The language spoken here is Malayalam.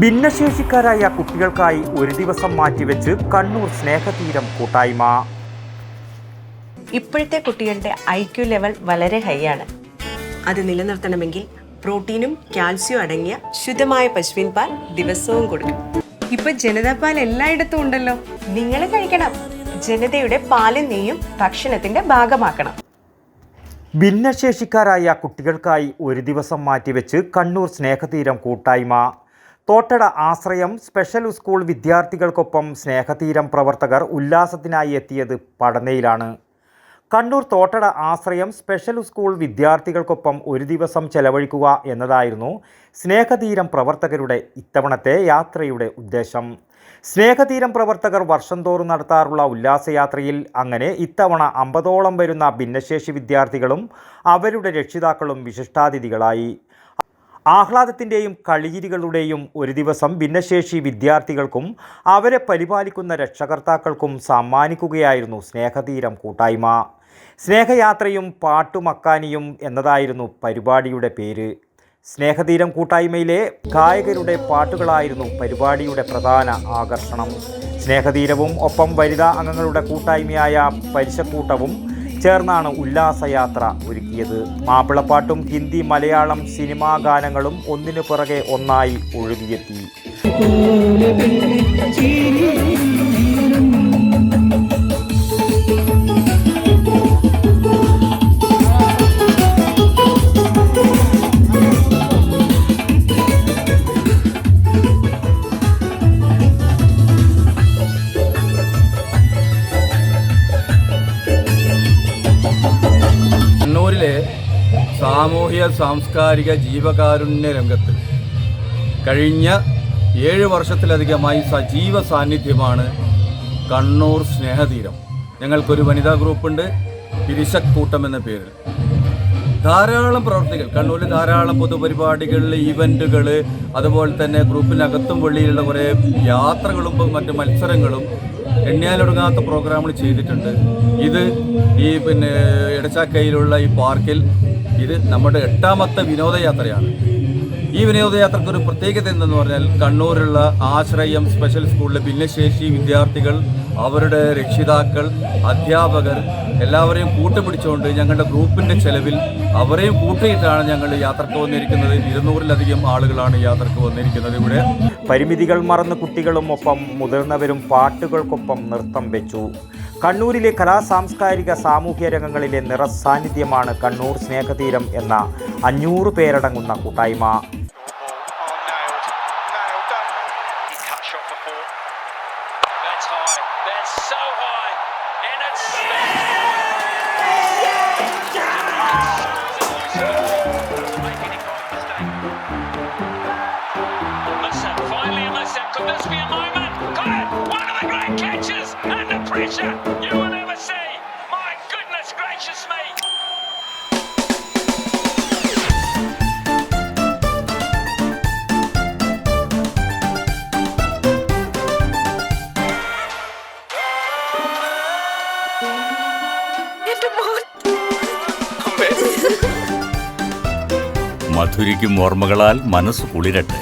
ഭിന്നശേഷിക്കാരായ കുട്ടികൾക്കായി ഒരു ദിവസം മാറ്റിവെച്ച് കണ്ണൂർ സ്നേഹതീരം കൂട്ടായ്മ. ഇപ്പോഴത്തെ കുട്ടികളുടെ ഐ ക്യു ലെവൽ വളരെ ഹൈ ആണ്. അത് നിലനിർത്തണമെങ്കിൽ പ്രോട്ടീനും കാൽസ്യവും അടങ്ങിയ ശുദ്ധമായ പശുവിൻ പാൽ ദിവസവും കൊടുക്കും ഇപ്പൊ ജനതാ പാൽ എല്ലായിടത്തും ഉണ്ടല്ലോ. നിങ്ങൾ കഴിക്കണം. ജനതയുടെ പാലും നെയ്യും ഭക്ഷണത്തിന്റെ ഭാഗമാക്കണം. ഭിന്നശേഷിക്കാരായ കുട്ടികൾക്കായി ഒരു ദിവസം മാറ്റിവെച്ച് കണ്ണൂർ സ്നേഹതീരം കൂട്ടായ്മ. തോട്ടട ആശ്രയം സ്പെഷ്യൽ സ്കൂൾ വിദ്യാർത്ഥികൾക്കൊപ്പം സ്നേഹതീരം പ്രവർത്തകർ ഉല്ലാസത്തിനായി എത്തിയത് പടനയിലാണ്. കണ്ണൂർ തോട്ടട ആശ്രയം സ്പെഷ്യൽ സ്കൂൾ വിദ്യാർത്ഥികൾക്കൊപ്പം ഒരു ദിവസം ചെലവഴിക്കുക എന്നതായിരുന്നു സ്നേഹതീരം പ്രവർത്തകരുടെ ഇത്തവണത്തെ യാത്രയുടെ ഉദ്ദേശം. സ്നേഹതീരം പ്രവർത്തകർ വർഷം തോറും നടത്താറുള്ള ഉല്ലാസയാത്രയിൽ അങ്ങനെ ഇത്തവണ അമ്പതോളം വരുന്ന ഭിന്നശേഷി വിദ്യാർത്ഥികളും അവരുടെ രക്ഷിതാക്കളും വിശിഷ്ടാതിഥികളായി. ആഹ്ലാദത്തിന്റെയും കളിയിരികളുടെയും ഒരു ദിവസം ഭിന്നശേഷി വിദ്യാർത്ഥികൾക്കും അവരെ പരിപാലിക്കുന്ന രക്ഷകർത്താക്കൾക്കും സമ്മാനിക്കുകയായിരുന്നു സ്നേഹതീരം കൂട്ടായ്മ. സ്നേഹയാത്രയും പാട്ടുമക്കാനിയും എന്നതായിരുന്നു പരിപാടിയുടെ പേര്. സ്നേഹതീരം കൂട്ടായ്മയിലെ ഗായകരുടെ പാട്ടുകളായിരുന്നു പരിപാടിയുടെ പ്രധാന ആകർഷണം. സ്നേഹതീരവും ഒപ്പം വനിതാ അംഗങ്ങളുടെ കൂട്ടായ്മയായ പരിശക്കൂട്ടവും ചേർന്നാണ് ഉല്ലാസയാത്ര ഒരുക്കിയത്. മാപ്പിളപ്പാട്ടും ഹിന്ദി മലയാളം സിനിമാ ഗാനങ്ങളും ഒന്നിനു പുറകെ ഒന്നായി ഒഴുകിയെത്തി. സാമൂഹ്യ സാംസ്കാരിക ജീവകാരുണ്യ രംഗത്ത് കഴിഞ്ഞ ഏഴ് വർഷത്തിലധികമായി സജീവ സാന്നിധ്യമാണ് കണ്ണൂർ സ്നേഹതീരം. ഞങ്ങൾക്കൊരു വനിതാ ഗ്രൂപ്പുണ്ട് പിരിശക്കൂട്ടം എന്ന പേരിൽ. ധാരാളം പ്രവർത്തികൾ കണ്ണൂരിൽ ധാരാളം പൊതുപരിപാടികൾ ഈവന്റുകൾ അതുപോലെ തന്നെ ഗ്രൂപ്പിനകത്തും വെള്ളിയിലുള്ള കുറേ യാത്രകളും മറ്റ് മത്സരങ്ങളും എണ്ണിയാലൊടുങ്ങാത്ത പ്രോഗ്രാമുകൾ ചെയ്തിട്ടുണ്ട്. ഇത് ഈ പിന്നെ ഇടച്ചാക്കയിലുള്ള ഈ പാർക്കിൽ ഇത് നമ്മുടെ എട്ടാമത്തെ വിനോദയാത്രയാണ്. ഈ വിനോദയാത്രയ്ക്ക് ഒരു പ്രത്യേകത എന്തെന്ന് പറഞ്ഞാൽ കണ്ണൂരുള്ള ആശ്രയം സ്പെഷ്യൽ സ്കൂളിലെ ഭിന്നശേഷി വിദ്യാർത്ഥികൾ അവരുടെ രക്ഷിതാക്കൾ അധ്യാപകർ എല്ലാവരെയും കൂട്ടുപിടിച്ചുകൊണ്ട് ഞങ്ങളുടെ ഗ്രൂപ്പിന്റെ ചെലവിൽ അവരെയും കൂട്ടിയിട്ടാണ് ഞങ്ങൾ യാത്രയ്ക്ക് വന്നിരിക്കുന്നത്. ഇരുന്നൂറിലധികം ആളുകളാണ് യാത്രയ്ക്ക് വന്നിരിക്കുന്നത് ഇവിടെ. പരിമിതികൾ മറന്ന് കുട്ടികളും ഒപ്പം മുതിർന്നവരും പാട്ടുകൾക്കൊപ്പം നൃത്തം വെച്ചു. കണ്ണൂരിലെ കലാ സാംസ്കാരിക സാമൂഹ്യ രംഗങ്ങളിലെ നിറസാന്നിധ്യമാണ് കണ്ണൂർ സ്നേഹതീരം എന്ന അഞ്ഞൂറ് പേരടങ്ങുന്ന കൂട്ടായ്മ. Let's be a moment. Come for pressure! You will never see! My goodness gracious me! മധുരിക്കും ഓർമ്മകളാൽ മനസ്സ് കുളിരട്ടെ